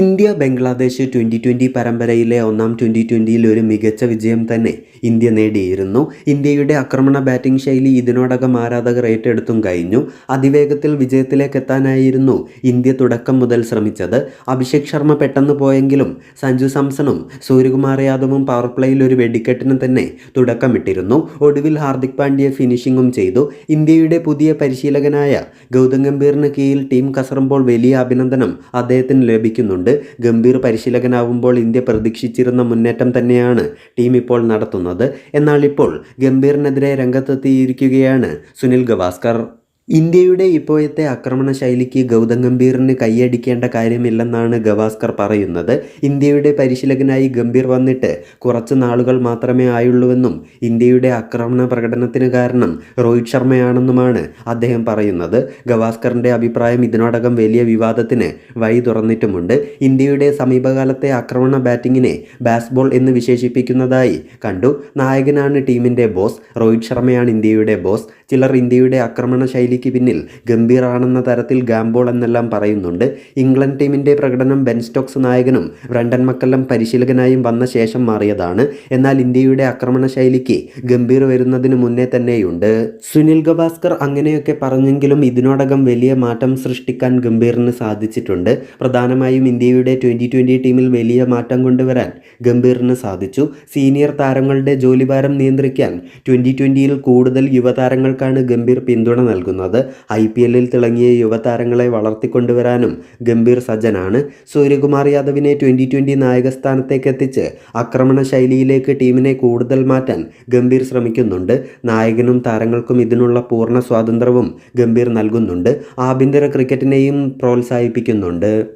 India Bangladesh twenty twenty പരമ്പരയിലെ ഒന്നാം twenty ട്വന്റിയിൽ ഒരു മികച്ച വിജയം തന്നെ ഇന്ത്യ നേടിയിരുന്നു. ഇന്ത്യയുടെ ആക്രമണ ബാറ്റിംഗ് ശൈലി ഇതിനോടകം ആരാധകർ ഏറ്റെടുത്തും കഴിഞ്ഞു. അതിവേഗത്തിൽ വിജയത്തിലേക്ക് എത്താനായിരുന്നു ഇന്ത്യ തുടക്കം മുതൽ ശ്രമിച്ചത്. അഭിഷേക് ശർമ്മ പെട്ടെന്ന് പോയെങ്കിലും സഞ്ജു സാംസണും സൂര്യകുമാർ യാദവും പവർ പ്ലേയിൽ ഒരു വെടിക്കെട്ടിന് തന്നെ തുടക്കമിട്ടിരുന്നു. ഒടുവിൽ ഹാർദിക് പാണ്ഡ്യ ഫിനിഷിങ്ങും ചെയ്തു. ഇന്ത്യയുടെ പുതിയ പരിശീലകനായ ഗൗതം ഗംഭീറിന് കീഴിൽ ടീം കസറുമ്പോൾ വലിയ അഭിനന്ദനം അദ്ദേഹത്തിന് ലഭിക്കുന്നുണ്ട്. ഗംഭീർ പരിശീലകനാവുമ്പോൾ ഇന്ത്യ പ്രതീക്ഷിച്ചിരുന്ന മുന്നേറ്റം തന്നെയാണ് ടീം ഇപ്പോൾ നടത്തുന്നത്. എന്നാൽ ഇപ്പോൾ ഗംഭീറിനെതിരെ രംഗത്തെത്തിയിരിക്കുകയാണ് സുനിൽ ഗവാസ്കർ. ഇന്ത്യയുടെ ഇപ്പോഴത്തെ ആക്രമണ ശൈലിക്ക് ഗൗതം ഗംഭീറിന് കൈയടിക്കേണ്ട കാര്യമില്ലെന്നാണ് ഗവാസ്കർ പറയുന്നത്. ഇന്ത്യയുടെ പരിശീലകനായി ഗംഭീർ വന്നിട്ട് കുറച്ച് നാളുകൾ മാത്രമേ ആയുള്ളൂവെന്നും ഇന്ത്യയുടെ ആക്രമണ പ്രകടനത്തിന് കാരണം രോഹിത് ശർമ്മയാണെന്നുമാണ് അദ്ദേഹം പറയുന്നത്. ഗവാസ്കറിന്റെ അഭിപ്രായം ഇതിനോടകം വലിയ വിവാദത്തിന് വഴി തുറന്നിട്ടുമുണ്ട്. ഇന്ത്യയുടെ സമീപകാലത്തെ ആക്രമണ ബാറ്റിങ്ങിനെ ബാസ്ബോൾ എന്ന് വിശേഷിപ്പിക്കുന്നതായി കണ്ടു. നായകനാണ് ടീമിന്റെ ബോസ് രോഹിത് ശർമ്മയാണ് ഇന്ത്യയുടെ ബോസ്. ചിലർ ഇന്ത്യയുടെ ആക്രമണ ശൈലിക്ക് പിന്നിൽ ഗംഭീറാണെന്ന തരത്തിൽ ഗാംബോൾ എന്നെല്ലാം പറയുന്നുണ്ട്. ഇംഗ്ലണ്ട് ടീമിന്റെ പ്രകടനം ബെൻ സ്റ്റോക്സ് നായകനും ബ്രണ്ടൻ മക്കല്ലം പരിശീലകനായും വന്ന ശേഷം മാറിയതാണ്. എന്നാൽ ഇന്ത്യയുടെ ആക്രമണ ശൈലിക്ക് ഗംഭീർ വരുന്നതിന് മുന്നേ തന്നെയുണ്ട്. സുനിൽ ഗവാസ്കർ അങ്ങനെയൊക്കെ പറഞ്ഞെങ്കിലും ഇതിനോടകം വലിയ മാറ്റം സൃഷ്ടിക്കാൻ ഗംഭീറിന് സാധിച്ചിട്ടുണ്ട്. പ്രധാനമായും ഇന്ത്യയുടെ ട്വന്റി ട്വന്റി ടീമിൽ വലിയ മാറ്റം കൊണ്ടുവരാൻ ഗംഭീറിന് സാധിച്ചു. സീനിയർ താരങ്ങളുടെ ജോലിഭാരം നിയന്ത്രിക്കാൻ ട്വന്റി ട്വന്റിയിൽ കൂടുതൽ യുവതാരങ്ങൾക്കാണ് ഗംഭീർ പിന്തുണ നൽകുന്നത്. ഐ പി എല്ലിൽ തിളങ്ങിയ യുവതാരങ്ങളെ വളർത്തിക്കൊണ്ടുവരാനും ഗംഭീർ സജ്ജനാണ്. സൂര്യകുമാർ യാദവിനെ ട്വന്റി ട്വന്റി നായകസ്ഥാനത്തേക്ക് എത്തിച്ച് ആക്രമണ ശൈലിയിലേക്ക് ടീമിനെ കൂടുതൽ മാറ്റാൻ ഗംഭീർ ശ്രമിക്കുന്നുണ്ട്. നായകനും താരങ്ങൾക്കും ഇതിനുള്ള പൂർണ സ്വാതന്ത്ര്യവും ഗംഭീർ നൽകുന്നുണ്ട്. ആഭ്യന്തര ക്രിക്കറ്റിനെയും പ്രോത്സാഹിപ്പിക്കുന്നുണ്ട്.